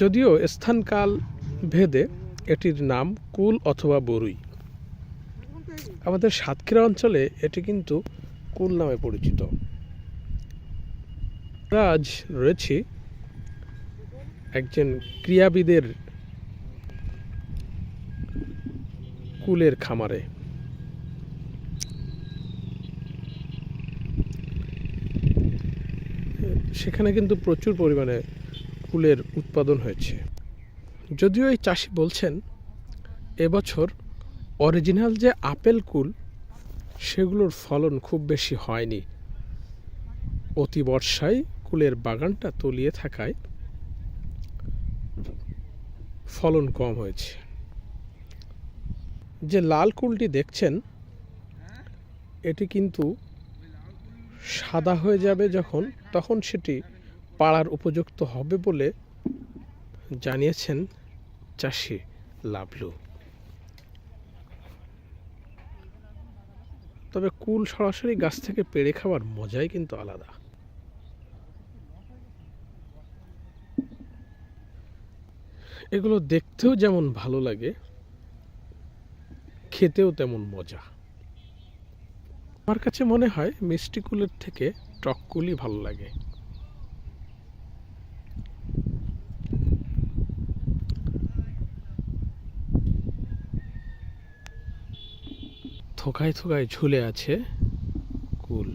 যদিও স্থানকাল ভেদে এটির নাম কুল অথবা বরুই। আমাদের সাতক্ষীরা অঞ্চলে এটি কিন্তু কুল নামে পরিচিত। আজ রয়েছি একজন ক্রীড়াবিদের কুলের খামারে। সেখানে কিন্তু প্রচুর পরিমাণে কুলের উৎপাদন হয়েছে। যদিও এই চাষি বলছেন, এবছর অরিজিনাল যে আপেল কুল, সেগুলোর ফলন খুব বেশি হয়নি। অতি বর্ষায় কুলের বাগানটা তলিয়ে থাকায় ফলন কম হয়েছে। যে লাল কুলটি দেখছেন, এটি কিন্তু সাদা হয়ে যাবে যখন, তখন সেটি পাড়ার উপযুক্ত হবে বলে জানিয়েছেন চাষি লাভলু তবে কুল সরাসরি গাছ থেকে পেড়ে খাওয়ার মজাই কিন্তু আলাদা। এগুলো দেখতেও যেমন ভালো লাগে, খেতেও তেমন মজা। আমার কাছে মনে হয় মিষ্টি কুলের থেকে টক ভালো লাগে। থোকায় থোকায় ঝুলে আছে কুল।